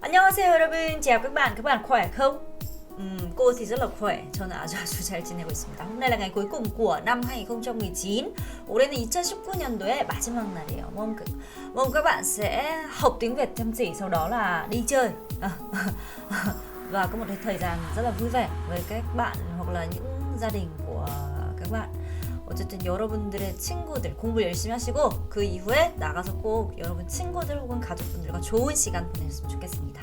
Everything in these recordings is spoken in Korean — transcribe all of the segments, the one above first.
안녕하세요 여러분, chào các bạn, các bạn khỏe không? Ừm, cô thì rất là khỏe, 저는 아주 아주 잘 지내고 있습니다. hôm nay là ngày cuối cùng của năm 2019. 올해는 2019년도의 마지막 날이에요. mong các, mong các bạn sẽ học tiếng Việt chăm chỉ, sau đó là đi chơi À, và có một cái thời gian rất là vui vẻ với các bạn hoặc là những gia đình của các bạn. 어쨌든 여러분들의 친구들 공부 열심히 하시고 그 이후에 나가서 꼭 여러분 친구들 혹은 가족분들과 좋은 시간 보내셨으면 좋겠습니다.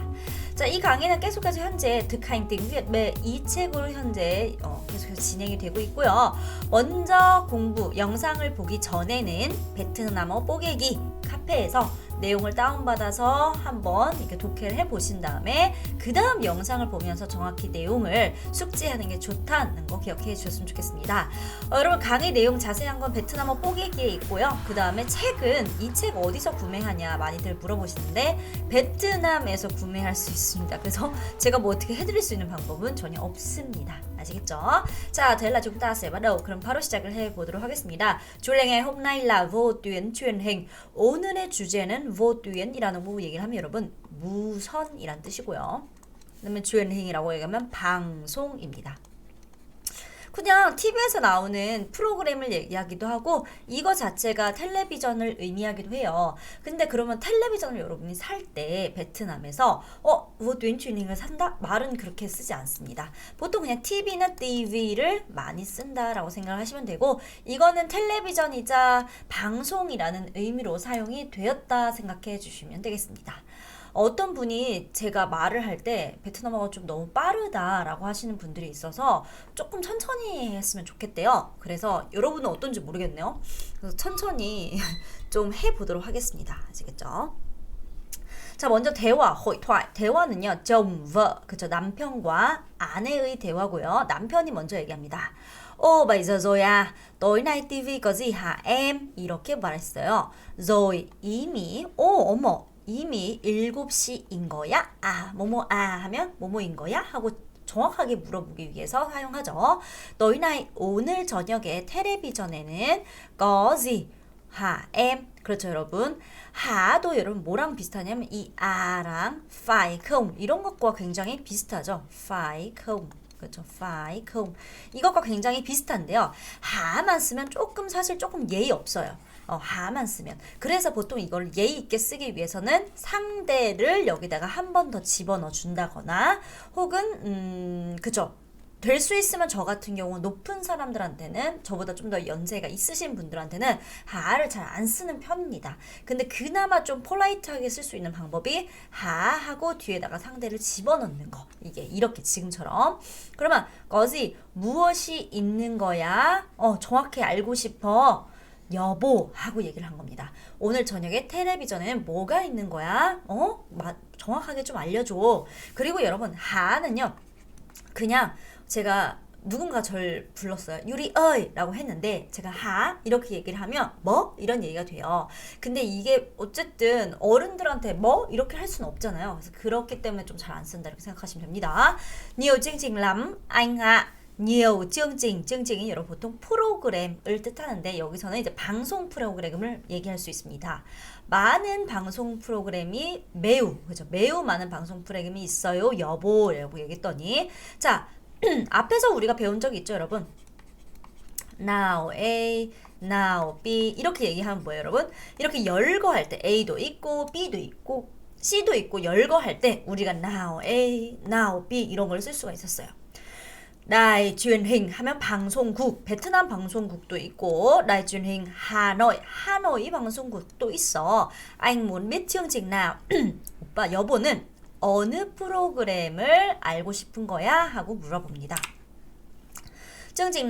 자, 이 강의는 계속해서 현재 득하인 띵 việt 이 책으로 현재 어, 계속해서 진행이 되고 있고요. 먼저 공부 영상을 보기 전에는 베트남어 뽀개기 카페에서 내용을 다운받아서 한번 이렇게 독해를 해보신 다음에 그 다음 영상을 보면서 정확히 내용을 숙지하는 게 좋다는 거 기억해 주셨으면 좋겠습니다. 어, 여러분 강의 내용 자세한 건 베트남어 뽀개기에 있고요. 그 다음에 책은 이 책 어디서 구매하냐 많이들 물어보시는데 베트남에서 구매할 수 있습니다. 그래서 제가 뭐 어떻게 해드릴 수 있는 방법은 전혀 없습니다. 아시겠죠? 자, là chúng ta sẽ bắt đầu. 그럼 바로 시작을 해 보도록 하겠습니다. 주례 ngày hôm nay là vô tuyến truyền hình. 오늘의 주제는 vô tuyến 이라는 부분 얘기를 하면 여러분 무선이란 뜻이고요. 그다음에 truyền hình 이라고 얘기하면 방송입니다. 그냥 TV에서 나오는 프로그램을 얘기하기도 하고 이거 자체가 텔레비전을 의미하기도 해요. 근데 그러면 텔레비전을 여러분이 살 때 베트남에서 어, 뭐뇌truyền hình 을 산다? 말은 그렇게 쓰지 않습니다. 보통 그냥 TV나 TV를 많이 쓴다라고 생각을 하시면 되고 이거는 텔레비전이자 방송이라는 의미로 사용이 되었다 생각해 주시면 되겠습니다. 어떤 분이 제가 말을 할 때 베트남어가 좀 너무 빠르다라고 하시는 분들이 있어서 조금 천천히 했으면 좋겠대요. 그래서 여러분은 어떤지 모르겠네요. 그래서 천천히 좀 해보도록 하겠습니다. 아시겠죠? 자, 먼저 대화, 호이토이. 대화는요, 정, vợ, 그쵸, 남편과 아내의 대화고요. 남편이 먼저 얘기합니다. Ô, 7 giờ rồi à? Tối nay TV có gì? 이렇게 말했어요. rồi, 이미, 오, 어머, 이미 7시인 거야? 아, 뭐뭐 아 하면 뭐뭐인 거야? 하고 정확하게 물어보기 위해서 사용하죠. 너희 나이 오늘 저녁에 텔레비전에는 거지 하, em 그렇죠 여러분 하도 여러분 뭐랑 비슷하냐면 이 아랑 파이 콩 이런 것과 굉장히 비슷하죠 파이 콩 그렇죠 파이 콩 이것과 굉장히 비슷한데요 하만 쓰면 조금 사실 조금 예의 없어요 어, 하만 쓰면. 그래서 보통 이걸 예의 있게 쓰기 위해서는 상대를 여기다가 한 번 더 집어넣어 준다거나 혹은 음, 그죠. 될 수 있으면 저 같은 경우 높은 사람들한테는 저보다 좀 더 연세가 있으신 분들한테는 하를 잘 안 쓰는 편입니다. 근데 그나마 좀 폴라이트하게 쓸 수 있는 방법이 하 하고 뒤에다가 상대를 집어넣는 거. 이게 이렇게 지금처럼. 그러면 거지 무엇이 있는 거야? 어, 정확히 알고 싶어. 여보 하고 얘기를 한 겁니다. 오늘 저녁에 텔레비전에는 뭐가 있는 거야? 어? 마, 정확하게 좀 알려줘. 그리고 여러분 하는요. 그냥 제가 누군가 절 불렀어요. 유리 어이 라고 했는데 제가 하 이렇게 얘기를 하면 뭐 이런 얘기가 돼요. 근데 이게 어쨌든 어른들한테 뭐 이렇게 할 수는 없잖아요. 그래서 그렇기 때문에 좀 잘 안 쓴다 이렇게 생각하시면 됩니다. anh ạ. Nhiều chương trình, chương trình 이 여러분 보통 프로그램을 뜻하는데 여기서는 이제 방송 프로그램을 얘기할 수 있습니다. 많은 방송 프로그램이 매우 그죠? 매우 많은 방송 프로그램이 있어요. 여보, 여보 얘기했더니 자 앞에서 우리가 배운 적 있죠, 여러분? Now A, now B 이렇게 얘기하면 뭐예요, 여러분? 이렇게 열거할 때 A도 있고 B도 있고 C도 있고 열거할 때 우리가 now A, now B 이런 걸 쓸 수가 있었어요. Truyền hình 하면 방송국 베트남 방송국도 있고 truyền hình 하노이 하노이 방송국도 있어. anh muốn? 오빠 여보는 어느 프로그램을 알고 싶은 거야? 하고 물어봅니다. chương trình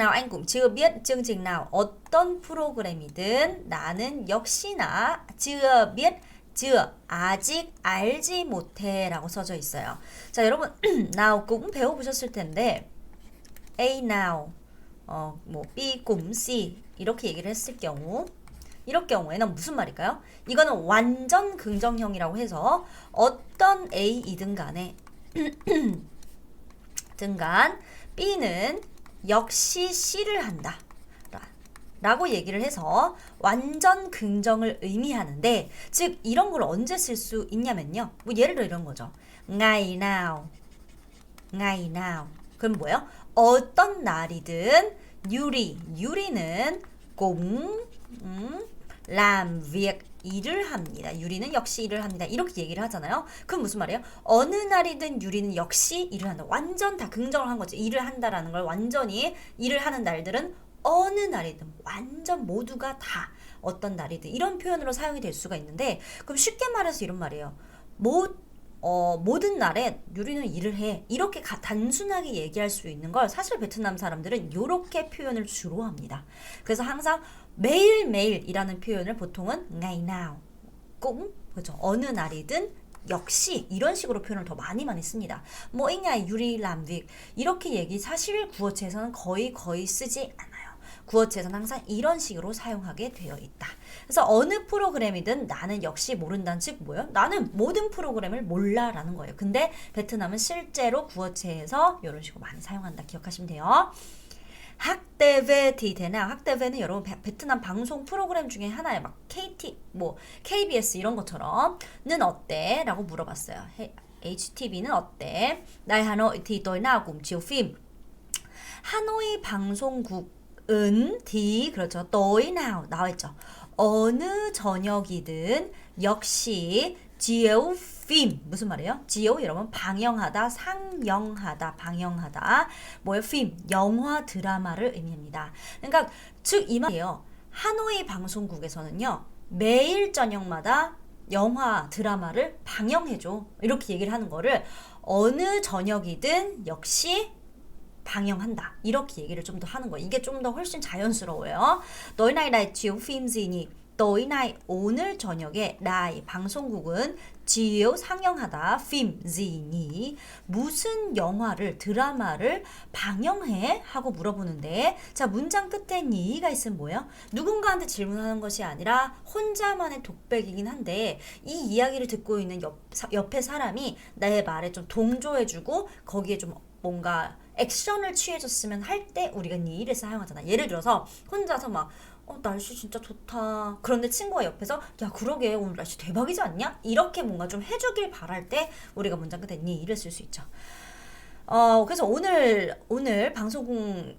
nào 어떤 프로그램이든 나는 역시나 chưa biết 아직 알지 못해라고 써져 있어요. 자 여러분 now cũng 배워보셨을 텐데 A now, 어, 뭐 B 굼 C 이렇게 얘기를 했을 경우 이럴 경우에는 무슨 말일까요? 이거는 완전 긍정형이라고 해서 어떤 A이든 간에 등간 B는 역시 C를 한다. 라고 얘기를 해서 완전 긍정을 의미하는데 즉 이런 걸 언제 쓸 수 있냐면요. 뭐 예를 들어 이런 거죠. ngày nào ngày nào 그럼 뭐예요? 어떤 날이든 유리 유리는 공 음, làm 일을 합니다. 유리는 역시 일을 합니다. 이렇게 얘기를 하잖아요. 그럼 무슨 말이에요? 어느 날이든 유리는 역시 일을 한다. 완전 다 긍정을 한 거죠. 일을 한다라는 걸 완전히 일을 하는 날들은 어느 날이든 완전 모두가 다 어떤 날이든 이런 표현으로 사용이 될 수가 있는데 그럼 쉽게 말해서 이런 말이에요. 모 어, 모든 날에 유리는 일을 해. 이렇게 가, 단순하게 얘기할 수 있는 걸 사실 베트남 사람들은 이렇게 표현을 주로 합니다. 그래서 항상 매일매일이라는 표현을 보통은 ngày nào cũng 그죠 어느 날이든 역시 이런 식으로 표현을 더 많이 많이 씁니다. 뭐 이냐 유리 람빅 이렇게 얘기 사실 구어체에서는 거의 거의 쓰지 않아요. 구어체에서는 항상 이런 식으로 사용하게 되어 있다. 그래서 어느 프로그램이든 나는 역시 모른다는 즉 뭐예요? 나는 모든 프로그램을 몰라라는 거예요. 근데 베트남은 실제로 구어체에서 이런 식으로 많이 사용한다. 기억하시면 돼요. 학대회 디대나 학대회는 여러분 베, 베트남 방송 프로그램 중에 하나예요. 막 KT 뭐 KBS 이런 것처럼는 어때?라고 물어봤어요. HTV는 어때? 나의 nào cũng chiếu phim. 하노이 방송국 은 디 그렇죠. tối nào 나와 있죠. 어느 저녁이든 역시 지오 필 무슨 말이에요? 지오 여러분 방영하다, 상영하다, 방영하다 뭐예요? 필 영화 드라마를 의미합니다. 그러니까 즉 이 말이에요. 하노이 방송국에서는요 매일 저녁마다 영화 드라마를 방영해줘 이렇게 얘기를 하는 거를 어느 저녁이든 역시 방영한다. 이렇게 얘기를 좀 더 하는 거예요. 이게 좀 더 훨씬 자연스러워요. 너희 나이 나이 지오 필임지니 너희 나이 오늘 저녁에 나이 방송국은 지오 상영하다 필임지니 무슨 영화를 드라마를 방영해 하고 물어보는데 자 문장 끝에 니가 있으면 뭐예요? 누군가한테 질문하는 것이 아니라 혼자만의 독백이긴 한데 이 이야기를 듣고 있는 옆, 옆에 사람이 나의 말에 좀 동조해주고 거기에 좀 뭔가 액션을 취해줬으면 할 때 우리가 니를 사용하잖아. 예를 들어서 혼자서 막 어, 날씨 진짜 좋다. 그런데 친구가 옆에서 야 그러게 오늘 날씨 대박이지 않냐? 이렇게 뭔가 좀 해주길 바랄 때 우리가 문장 끝에 니를 쓸수 있죠. 어, 그래서 오늘, 오늘 방송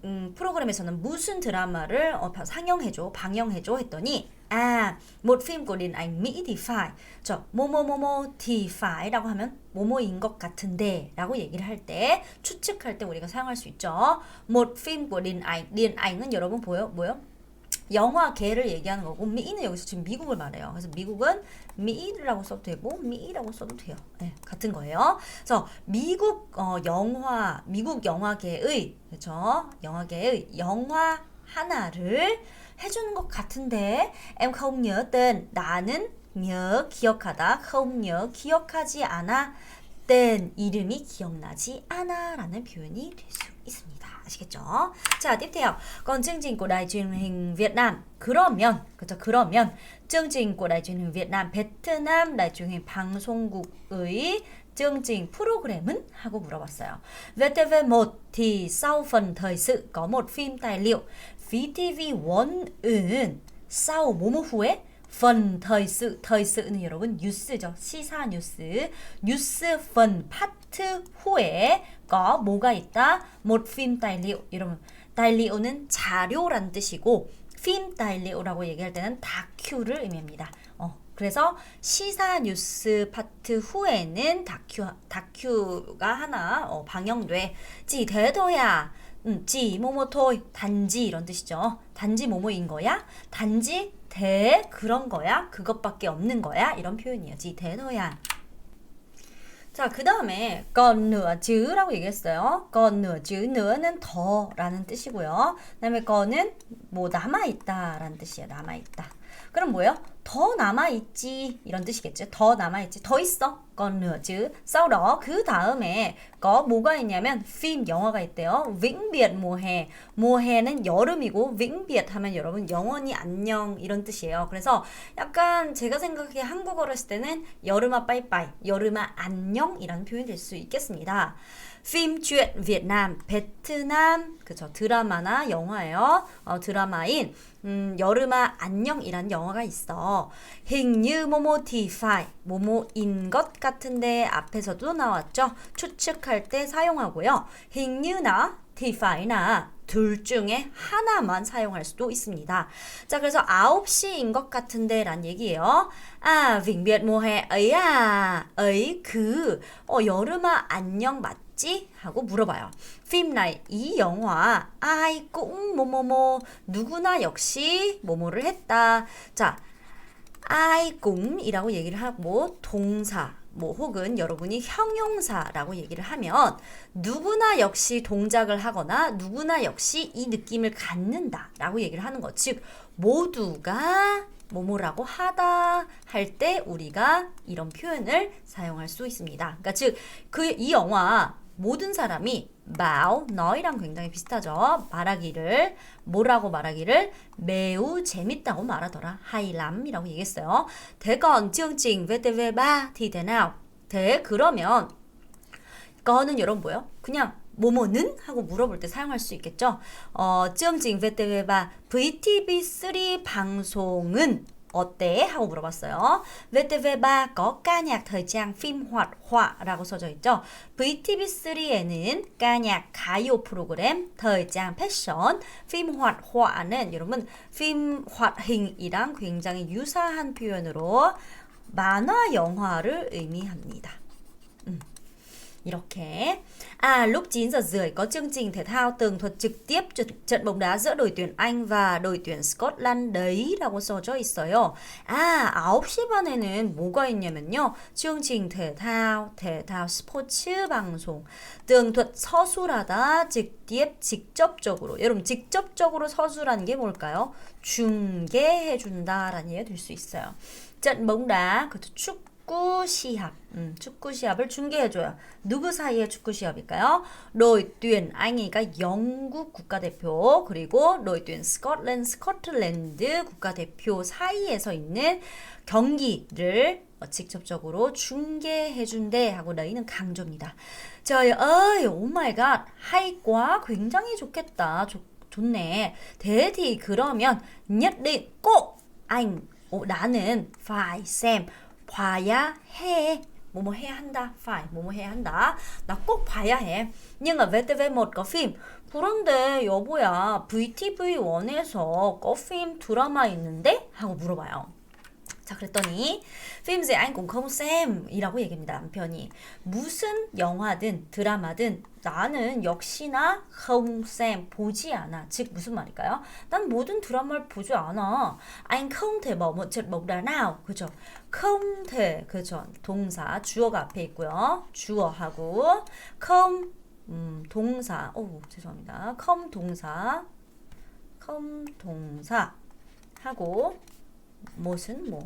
음, 프로그램에서는 무슨 드라마를 어, 상영해줘, 방영해줘 했더니, 아, một phim của điện phải. 저, 뭐뭐뭐뭐 thì fai라고 하면 뭐뭐인 것 같은데 라고 얘기를 할 때, 추측할 때 우리가 사용할 수 있죠. một phim 은 여러분 보여, 뭐요? 영화계를 얘기하는 거고 미는 여기서 지금 미국을 말해요. 그래서 미국은 미라고 써도 되고 미라고 써도 돼요. 네, 같은 거예요. 그래서 미국 어, 영화 미국 영화계의 그렇죠? 영화계의 영화 하나를 해주는 것 같은데 em không 나는 nhớ 기억하다 không 기억하지 않아 tên 이름이 기억나지 않아라는 표현이 될 수 있습니다. 아시겠죠? 자, hình Việt Nam 그러면 그죠? 그러면 Nam 베트남 truyền hình 방송국의 trình 프로그램은 하고 물어봤어요. VTV1 thì sau phần thời sự có một phim tài liệu. VTV1은 sau 뭐뭐 후에 phần thời sự thời sự 는 여러분 뉴스죠 시사 뉴스 뉴스 phần 파트 후에 có 뭐가 있다? một phim tài liệu 여러분 tài liệu 는 자료란 뜻이고 film tài liệu 라고 얘기할 때는 다큐를 의미합니다. 어, 그래서 시사 뉴스 파트 후에는 다큐 다큐가 하나 어, 방영돼. 지 대도야 음, 지 뭐뭐토이 단지 이런 뜻이죠. 단지 뭐뭐인 거야? 단지 대 그런 거야? 그것밖에 없는 거야? 이런 표현이에요. 지 대도야 자, 그 다음에 chứ,라고 얘기했어요. chứ, nữa,는 더라는 뜻이고요. 그 다음에 건은 뭐 남아 있다라는 뜻이에요. 남아 있다. 그럼 뭐예요? 더 남아있지 이런 뜻이겠죠. 더 남아있지. 더 있어. sau đó 그 다음에 có 뭐가 있냐면 phim 영화가 있대요. hè. mùa he는 여름이고 biệt 하면 여러분 영원히 안녕 이런 뜻이에요. 그래서 약간 제가 생각해 한국어로 했을 때는 여름아 빠이빠이, 여름아 안녕 이라는 표현이 될 수 있겠습니다. Phim truyện Việt Nam, 베트남 그죠 드라마나 영화예요. 어, 드라마인 음, 여름아 안녕이란 영화가 있어. hình defy 뭐뭐인 것 같은데 앞에서도 나왔죠. 추측할 때 사용하고요. hình 나 defy나 둘 중에 하나만 사용할 수도 있습니다. 자, 그래서 9시인 것 같은데 란 얘기예요. 아, hè ấy à. ấy 그 어, 여름아 안녕 맞지? 하고 물어봐요. này 이 영화 cũng 뭐뭐뭐 누구나 역시 뭐뭐를 했다. 자, ai cũng 이라고 얘기를 하고 동사 뭐 혹은 여러분이 형용사라고 얘기를 하면 누구나 역시 동작을 하거나 누구나 역시 이 느낌을 갖는다라고 얘기를 하는 것. 즉 모두가 뭐뭐라고 하다 할 때 우리가 이런 표현을 사용할 수 있습니다. 그러니까 즉 그 이 영화 모든 사람이 bảo 너희랑 굉장히 비슷하죠. 말하기를 뭐라고 말하기를 매우 재밌다고 말하더라. hay 람이라고 얘기했어요. Còn chương trình VTV3 thì thế nào? thế 그러면 거는 여러분 뭐요? 그냥 뭐뭐는 하고 물어볼 때 사용할 수 있겠죠. 어, chương trình VTV3 VTV3 방송은 어때? 하고 물어봤어요. VTV3 có ca nhạc thời trang phim hoạt họa라고 써져 있죠. VTV3에는 ca nhạc 가요 프로그램 thời trang 패션 phim hoạt họa는 여러분 phim hoạt hình 이랑 굉장히 유사한 표현으로 만화 영화를 의미합니다. 음. 이렇게 À lúc 9 giờ rưỡi có chương trình thể thao tường thuật trực tiếp trận, bóng đá giữa đội tuyển Anh và đội tuyển Scotland đấy 라고 써져 있어요. 아 9시 반에는 뭐가 있냐면요. chương thể thao 스포츠 방송 tường thuật 서술하다, 직접, 직접적으로 여러분 직접적으로 서술하는 게 뭘까요? 중계해준다라는 얘기가 될수 있어요. bóng đá, 그것도 축 축구 시합, 음, 축구 시합을 중계해줘요. 누구 사이의 축구 시합일까요? đội tuyển Anh,이가 영국 국가대표 그리고 đội tuyển Scotland, 스코틀랜드 국가대표 사이에서 있는 경기를 직접적으로 중계해준대 하고 너희는 강조입니다. My god, hay quá, 굉장히 좋겠다. 좋, 좋네. thì 그러면 nhất 꼭 anh, 오, 나는 xem 봐야 해. 뭐뭐 해야 한다. phải 뭐뭐 해야 한다. 나 꼭 봐야 해. nhưng ở VTV1 có phim. 그런데 여보야 VTV1에서 có phim 드라마 있는데? 하고 물어봐요. 자 그랬더니 phim gì anh cũng không xem 이라고 얘기합니다 남편이. 무슨 영화든 드라마든 나는 역시나 xem 보지 않아. 즉 무슨 말일까요? 난 모든 드라마를 보지 않아. Bóng đá nào 그죠? Thể 그죠? 동사 주어가 앞에 있고요. 주어하고 không 음, 동사. 오 죄송합니다. Không 동사. Không 동사. 하고 못은 뭐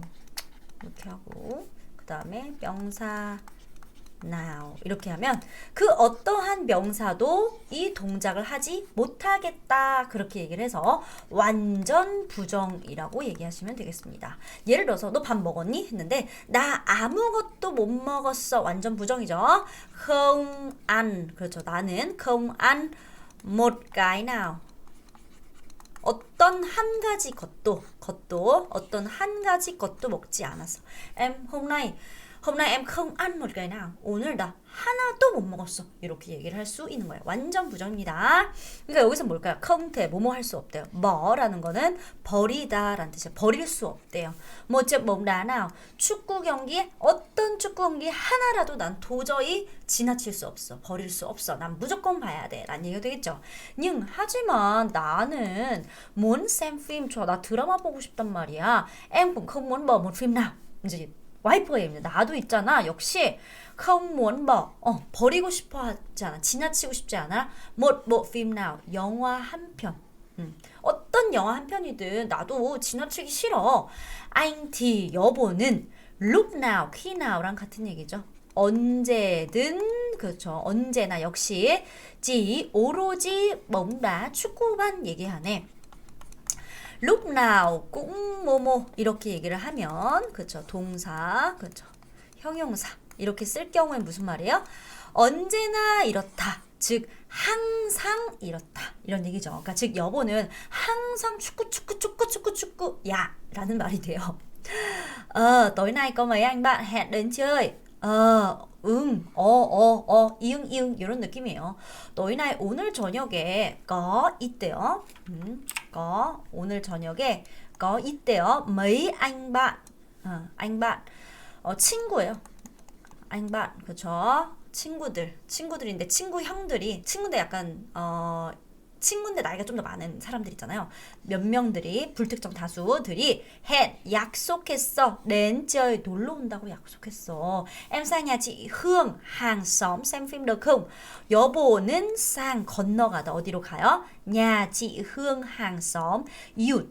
이렇게 하고 그 다음에 명사 now 이렇게 하면 그 어떠한 명사도 이 동작을 하지 못하겠다 그렇게 얘기를 해서 완전 부정이라고 얘기하시면 되겠습니다. 예를 들어서 너 밥 먹었니? 했는데 나 아무것도 못 먹었어 완전 부정이죠. ăn 그렇죠. 나는 không nào 어떤 한 가지 것도 것도 어떤 한 가지 것도 먹지 않았어. Em hôm nay hôm nay. 오늘 나 하나도 못 먹었어. 이렇게 얘기를 할 수 있는 거예요. 완전 부정입니다. 그러니까 여기서 뭘까요? thể 뭐뭐 할 수 없대요. 뭐라는 거는 버리다라는 뜻이에요. 버릴 수 없대요. 뭐즉 nào 축구 경기에 어떤 축구 경기 하나라도 난 도저히 지나칠 수 없어. 버릴 수 없어. 난 무조건 봐야 돼. 라는 얘기가 되겠죠. nhưng 하지만 나는 muốn xem phim 좋아. 나 드라마 보고 싶단 말이야. em cũng không muốn bỏ một phim nào. 이제 와이프가 얘기합니다. 나도 있잖아. 역시 không muốn bỏ. 어, 버리고 싶어 하지 않아. 지나치고 싶지 않아. một bộ phim nào. 영화 한 편. 음. 어떤 영화 한 편이든 나도 지나치기 싫어. anh 여보는 lúc nào khi now랑 같은 얘기죠. 언제든 그렇죠. 언제나 역시 지 오로지 뭔가 축구만 얘기하네. Lúc nào cũng 뭐뭐 이렇게 얘기를 하면 그렇죠. 동사 그렇죠. 형용사 이렇게 쓸 경우엔 무슨 말이에요? 언제나 이렇다. 즉 항상 이렇다 이런 얘기죠. 그러니까 즉 여보는 항상 축구 축구 축구 축구 축구 야라는 말이 돼요. Ờ, tối nay có mấy anh bạn hẹn đến chơi. Ờ, 응, 어, 어, 어, 이응, 이응 이런 느낌이에요. tối nay 오늘 저녁에 có 있대요. 음, có 오늘 저녁에 có 있대요. mấy anh 어, 어, 친구예요. anh 그렇죠? 친구들, 친구들인데 친구 형들이 친구인데 약간 어 친구인데 나이가 좀 더 많은 사람들 있잖아요. 몇 명들이 불특정 다수들이 hẹn 약속했어. chơi 놀러 온다고 약속했어. Em sang nhà chị Hương? 여보는 sang 건너가다 어디로 가요? Hương hàng xóm 이웃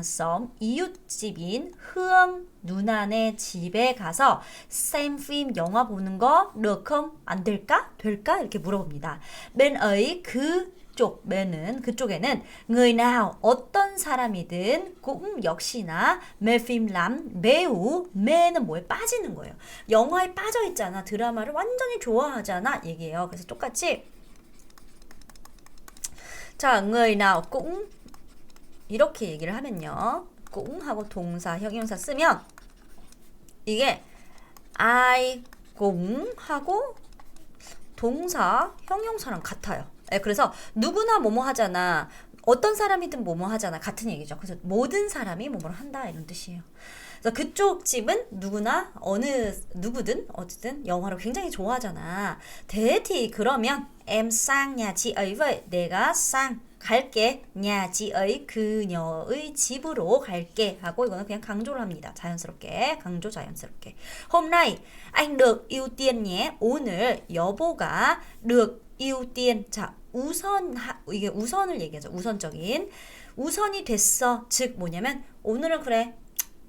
xóm 이웃집인 흐엉 누나네 집에 가서 xem 영화 보는 거 không? 안 될까? 될까? 이렇게 물어봅니다. ấy 그 쪽 bên 그쪽에는 người nào 어떤 사람이든 cũng 역시나 lắm 매우 매는 뭐에 빠지는 거예요. 영화에 빠져 있잖아. 드라마를 완전히 좋아하잖아. 얘기해요. 그래서 똑같이 자, người nào cũng 이렇게 얘기를 하면요. cũng 하고 동사, 형용사 쓰면 이게 I cũng 하고 동사, 형용사랑 같아요. 예, 그래서 누구나 뭐뭐 하잖아. 어떤 사람이든 뭐뭐 하잖아. 같은 얘기죠. 그래서 모든 사람이 뭐뭐를 한다 이런 뜻이에요. 그래서 그쪽 집은 누구나 어느 누구든 어쨌든 영화를 굉장히 좋아하잖아. 대티 그러면 em sang vậy. 내가 sang 갈게. ấy 그녀의 집으로 갈게 하고 이거는 그냥 강조를 합니다. 자연스럽게 강조 자연스럽게. hôm nay anh được. 오늘 여보가 được ưu 자 우선 이게 우선을 얘기하죠. 우선적인 우선이 됐어. 즉 뭐냐면 오늘은 그래.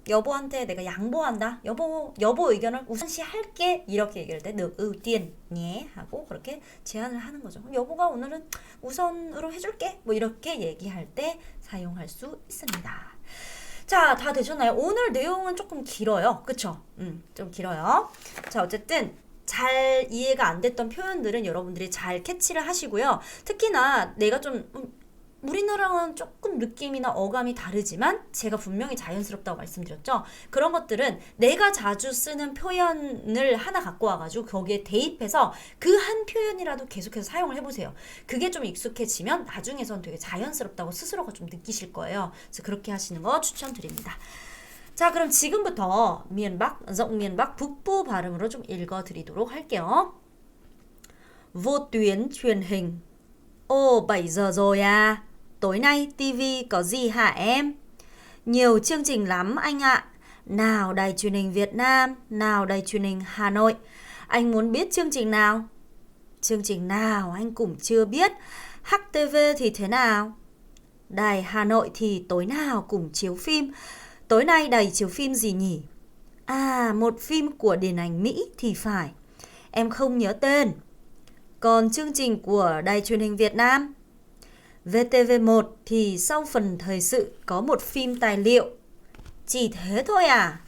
여보한테 내가 양보한다. 여보 여보 의견을 우선시 할게. 이렇게 얘기할 때 ưu tiên nhé 하고 그렇게 제안을 하는 거죠. 여보가 오늘은 우선으로 해줄게. 뭐 이렇게 얘기할 때 사용할 수 있습니다. 자, 다 되셨나요? 오늘 내용은 조금 길어요. 그쵸? 음, 좀 길어요. 자, 어쨌든 잘 이해가 안 됐던 표현들은 여러분들이 잘 캐치를 하시고요. 특히나 내가 좀 음, 우리나라랑은 조금 느낌이나 어감이 다르지만 제가 분명히 자연스럽다고 말씀드렸죠. 그런 것들은 내가 자주 쓰는 표현을 하나 갖고 와가지고 거기에 대입해서 그 한 표현이라도 계속해서 사용을 해보세요. 그게 좀 익숙해지면 나중에선 되게 자연스럽다고 스스로가 좀 느끼실 거예요. 그래서 그렇게 하시는 거 추천드립니다. 자, 그럼 지금부터 미엔박, rộng miền Bắc 북부 발음으로 좀 읽어드리도록 할게요. Vô tuyến truyền hình. Ồ, 7 giờ rồi à? Tối nay TV có gì hả em? Nhiều chương trình lắm anh ạ. Nào đài truyền hình Việt Nam, nào đài truyền hình Hà Nội. Anh muốn biết chương trình nào? Chương trình nào anh cũng chưa biết. HTV thì thế nào? Đài Hà Nội thì tối nào cũng chiếu phim. Tối nay đài chiếu phim gì nhỉ? À, một phim của điện ảnh Mỹ thì phải. Em không nhớ tên. Còn chương trình của đài truyền hình Việt Nam? VTV1 thì sau phần thời sự có một phim tài liệu. Chỉ thế thôi à?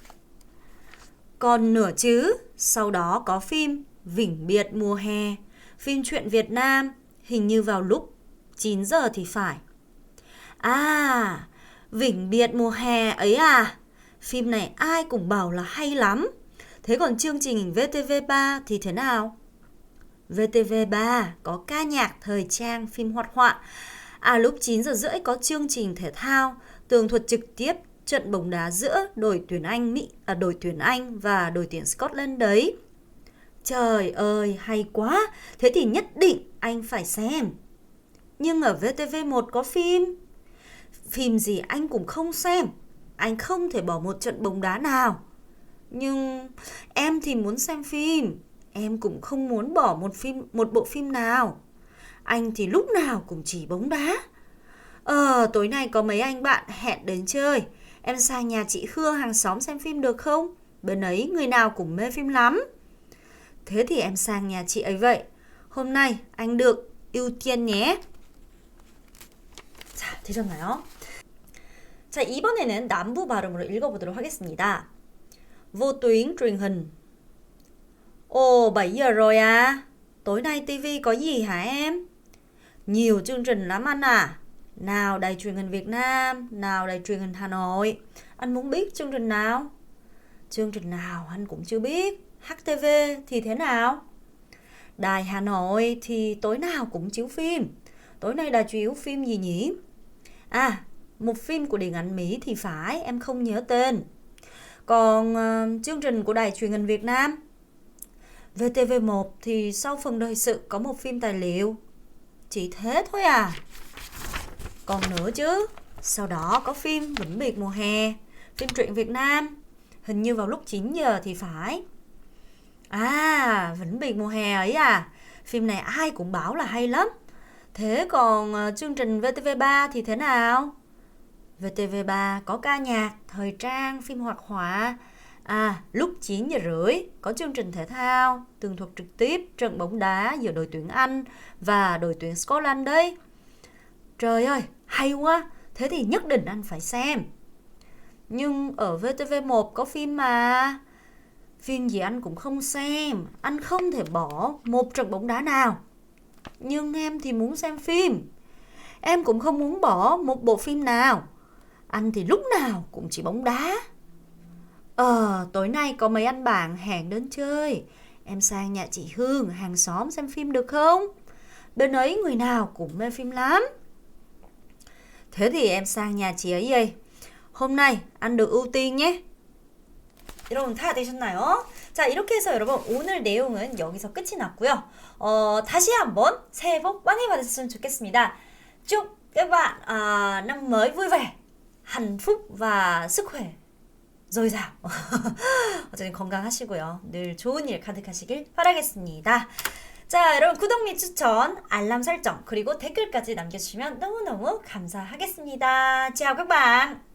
Còn nửa chứ, sau đó có phim Vĩnh Biệt mùa hè, phim truyện Việt Nam, hình như vào lúc 9 giờ thì phải. À, Vĩnh Biệt mùa hè ấy à? Phim này ai cũng bảo là hay lắm. Thế còn chương trình VTV3 thì thế nào? VTV3 có ca nhạc, thời trang, phim hoạt họa. À lúc 9 giờ rưỡi có chương trình thể thao, tường thuật trực tiếp trận bóng đá giữa đội tuyển Anh Mỹ à đội tuyển Anh và đội tuyển Scotland đấy. Trời ơi, hay quá. Thế thì nhất định anh phải xem. Nhưng ở VTV1 có phim Phim gì anh cũng không xem. Anh không thể bỏ một trận bóng đá nào. Nhưng em thì muốn xem phim. Em cũng không muốn bỏ một phim một bộ phim nào. Anh thì lúc nào cũng chỉ bóng đá. Ờ, tối nay có mấy anh bạn hẹn đến chơi. Em sang nhà chị Hương hàng xóm xem phim được không? Bên ấy người nào cũng mê phim lắm. Thế thì em sang nhà chị ấy vậy. Hôm nay anh được ưu tiên nhé. 자, 되셨나요? 자, 이번에는 남부 발음으로 읽어보도록 하겠습니다. Vô tuyến truyền hình. Ồ, 7 giờ rồi à? Tối nay tivi có gì hả em? Nhiều chương trình lắm anh à. Nào đài truyền hình Việt Nam, nào đài truyền hình Hà Nội. Anh muốn biết chương trình nào? Chương trình nào anh cũng chưa biết. HTV thì thế nào? Đài Hà Nội thì tối nào cũng chiếu phim. Tối nay đài chiếu phim gì nhỉ? À, một phim của điện ảnh Mỹ thì phải, em không nhớ tên. Còn uh, chương trình của đài truyền hình Việt Nam? VTV1 thì sau phần đời sự có một phim tài liệu. Chỉ thế thôi à? Còn nữa chứ, sau đó có phim Vĩnh Biệt mùa hè, phim truyện Việt Nam, hình như vào lúc 9 giờ thì phải. À, Vĩnh Biệt mùa hè ấy à, phim này ai cũng bảo là hay lắm. Thế còn ờ, chương trình VTV3 thì thế nào? VTV3 có ca nhạc, thời trang, phim hoạt họa. À, lúc 9 giờ rưỡi có chương trình thể thao, tường thuật trực tiếp trận bóng đá giữa đội tuyển Anh và đội tuyển Scotland đấy. Trời ơi, hay quá, thế thì nhất định anh phải xem. Nhưng ở VTV1 có phim mà. Phim gì anh cũng không xem, anh không thể bỏ một trận bóng đá nào. Nhưng em thì muốn xem phim. Em cũng không muốn bỏ một bộ phim nào. Anh thì lúc nào cũng chỉ bóng đá. Ờ, tối nay có mấy anh bạn hẹn đến chơi. Em sang nhà chị Hương, hàng xóm xem phim được không? Bên ấy người nào cũng mê phim lắm. Thế thì em sang nhà chị ấy vậy. hôm nay anh được ưu tiên nhé. 여러분 다 되셨나요? 자 이렇게 해서 여러분 오늘 내용은 여기서 끝이 났고요. 어, 다시 한번 새해 복 많이 받으셨으면 좋겠습니다. Chúc các bạn à, năm mới vui vẻ, Hạnh phúc và sức khỏe dồi dào. 어쨌든 건강하시고요. 늘 좋은 일 가득하시길 바라겠습니다. 자, 여러분 구독 및 추천, 알람 설정, 그리고 댓글까지 남겨주시면 너무너무 감사하겠습니다. chào các.